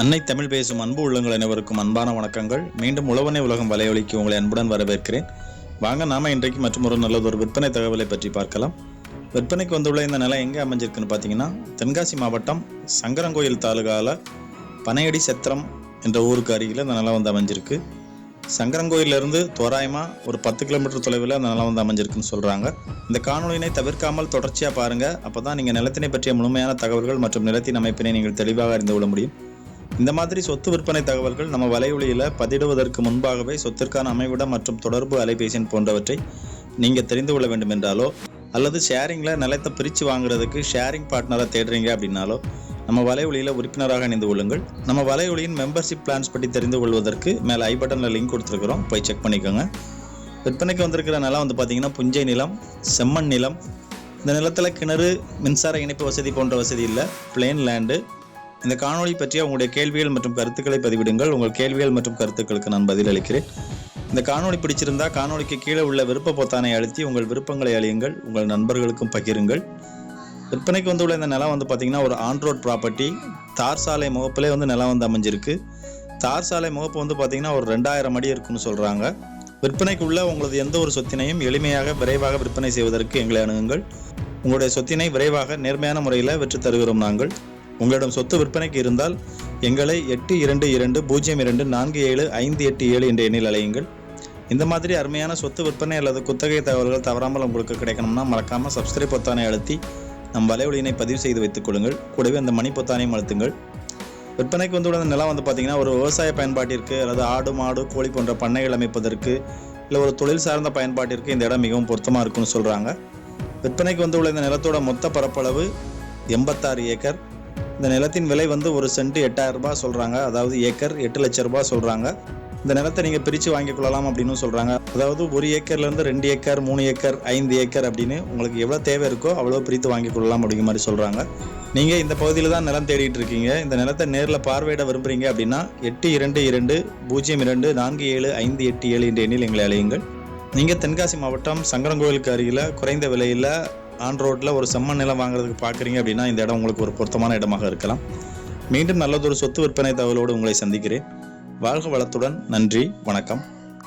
அன்னை தமிழ் பேசும் அன்பு உள்ளங்கள் அனைவருக்கும் அன்பான வணக்கங்கள். மீண்டும் உழவனை உலகம் வலையொலிக்கு உங்களை அன்புடன் வரவேற்கிறேன். வாங்க நாம இன்றைக்கு மற்றும் ஒரு நல்லதொரு விற்பனை தகவலை பற்றி பார்க்கலாம். விற்பனைக்கு வந்துள்ள இந்த நிலம் எங்கே அமைஞ்சிருக்குன்னு பார்த்தீங்கன்னா தென்காசி மாவட்டம் சங்கரங்கோயில் தாலுகாவில் பனையடி செத்திரம் என்ற ஊருக்கு அருகில் இந்த நிலம் வந்து அமைஞ்சிருக்கு. சங்கரங்கோயிலிருந்து தோராயமாக ஒரு பத்து கிலோமீட்டர் தொலைவில் அந்த நிலம் வந்து அமைஞ்சிருக்குன்னு சொல்கிறாங்க இந்த காணொலியினை தவிர்க்காமல் தொடர்ச்சியாக பாருங்கள் அப்போ தான் நீங்கள் நிலத்தினை பற்றிய முழுமையான தகவல்கள் மற்றும் நிலத்தின் அமைப்பினை நீங்கள் தெளிவாக அறிந்து கொள்ள முடியும். இந்த மாதிரி சொத்து விற்பனை தகவல்கள் நம்ம வலையொலியில் பதிடுவதற்கு முன்பாகவே சொத்திற்கான அமைவிடம் மற்றும் தொடர்பு அலைபேசியின் போன்றவற்றை நீங்கள் தெரிந்து கொள்ள வேண்டும் என்றாலோ அல்லது ஷேரிங்கில் நிலத்தை பிரித்து வாங்குறதுக்கு ஷேரிங் பார்ட்னரை தேடுறீங்க அப்படின்னாலோ நம்ம வலையொலியில் உறுப்பினராக இணைந்து கொள்ளுங்கள். நம்ம வலையொலியின் மெம்பர்ஷிப் பிளான்ஸ் பற்றி தெரிந்து கொள்வதற்கு மேலே ஐ பட்டனில் லிங்க் கொடுத்துருக்குறோம். போய் செக் பண்ணிக்கோங்க. விற்பனைக்கு வந்திருக்கிற நிலம் வந்து பார்த்தீங்கன்னா புஞ்சை நிலம் செம்மண் நிலம். இந்த நிலத்தில் கிணறு மின்சார இணைப்பு வசதி போன்ற வசதி இல்லை. Plane land. இந்த காணொளி பற்றிய உங்களுடைய கேள்விகள் மற்றும் கருத்துக்களை பதிவிடுங்கள். உங்கள் கேள்விகள் மற்றும் கருத்துக்களுக்கு நான் பதிலளிக்கிறேன் இந்த காணொளி பிடிச்சிருந்தா காணொளிக்கு கீழே உள்ள விருப்ப பொத்தானை அழுத்தி உங்கள் விருப்பங்களை அழியுங்கள். உங்கள் நண்பர்களுக்கும் பகிருங்கள். விற்பனைக்கு வந்துள்ள இந்த நிலம் வந்து பார்த்தீங்கன்னா ஒரு ஆன் ரோட் ப்ராப்பர்ட்டி தார் சாலை முகப்பிலே வந்து நிலம் வந்து அமைஞ்சிருக்கு. தார் சாலை முகப்பு வந்து பார்த்தீங்கன்னா ஒரு ரெண்டாயிரம் அடி இருக்குன்னு சொல்கிறாங்க விற்பனைக்குள்ள உங்களது எந்த ஒரு சொத்தினையும் எளிமையாக விரைவாக விற்பனை செய்வதற்கு எங்களை அணுகுங்கள். உங்களுடைய சொத்தினை விரைவாக நேர்மையான முறையில் விற்று தருகிறோம் நாங்கள். உங்களிடம் சொத்து விற்பனைக்கு இருந்தால் எங்களை எட்டு இரண்டு இரண்டு பூஜ்ஜியம் இரண்டு நான்கு ஏழு ஐந்து எட்டு ஏழு என்ற எண்ணில் அலையுங்கள் இந்த மாதிரி அருமையான சொத்து விற்பனை அல்லது குத்தகை தகவல்கள் தவறாமல் உங்களுக்கு கிடைக்கணும்னா மறக்காமல் சப்ஸ்கிரைப் பொத்தானை அழுத்தி நம் வலைவலியினை பதிவு செய்து வைத்துக் கொள்ளுங்கள். கூடவே அந்த மணி பொத்தானையும் அழுத்துங்கள். விற்பனைக்கு வந்து உள்ள நிலம் வந்து பார்த்தீங்கன்னா ஒரு விவசாய பயன்பாட்டிற்கு அல்லது ஆடு மாடு கோழி போன்ற பண்ணைகள் அமைப்பதற்கு இல்லை ஒரு தொழில் சார்ந்த பயன்பாட்டிற்கு இந்த இடம் மிகவும் பொருத்தமாக இருக்கும்னு சொல்கிறாங்க விற்பனைக்கு வந்துள்ள இந்த நிலத்தோட மொத்த பரப்பளவு எண்பத்தாறு ஏக்கர். இந்த நிலத்தின் விலை வந்து ஒரு சென்ட் எட்டாயிரம் ரூபாய் சொல்கிறாங்க அதாவது ஏக்கர் எட்டு லட்சம் ரூபாய் சொல்கிறாங்க இந்த நிலத்தை நீங்கள் பிரித்து வாங்கிக் கொள்ளலாம் அப்படின்னு சொல்கிறாங்க அதாவது ஒரு ஏக்கர்லேருந்து ரெண்டு ஏக்கர் மூணு ஏக்கர் ஐந்து ஏக்கர் அப்படின்னு உங்களுக்கு எவ்வளோ தேவை இருக்கோ அவ்வளோ பிரித்து வாங்கிக் கொள்ளலாம் அப்படிங்கிற மாதிரி சொல்கிறாங்க நீங்கள் இந்த பகுதியில் தான் நிலம் தேடிட்டு இருக்கீங்க. இந்த நிலத்தை நேரில் பார்வையிட விரும்புகிறீங்க அப்படின்னா எட்டு இரண்டு இரண்டு பூஜ்ஜியம் இரண்டு நான்கு ஏழு ஐந்து எட்டு ஏழு என்ற எண்ணில் எங்களை அழையுங்கள். நீங்கள் தென்காசி மாவட்டம் சங்கரங்கோவிலுக்கு அருகில் குறைந்த விலையில் ஆன் ரோட்டில் ஒரு செம்மண் நிலம் வாங்குறதுக்கு பார்க்குறீங்க அப்படின்னா இந்த இடம் உங்களுக்கு ஒரு பொருத்தமான இடமாக இருக்கலாம். மீண்டும் நல்லதொரு சொத்து விற்பனை தகவலோடு உங்களை சந்திக்கிறேன். வாழ்க வளத்துடன் நன்றி வணக்கம்.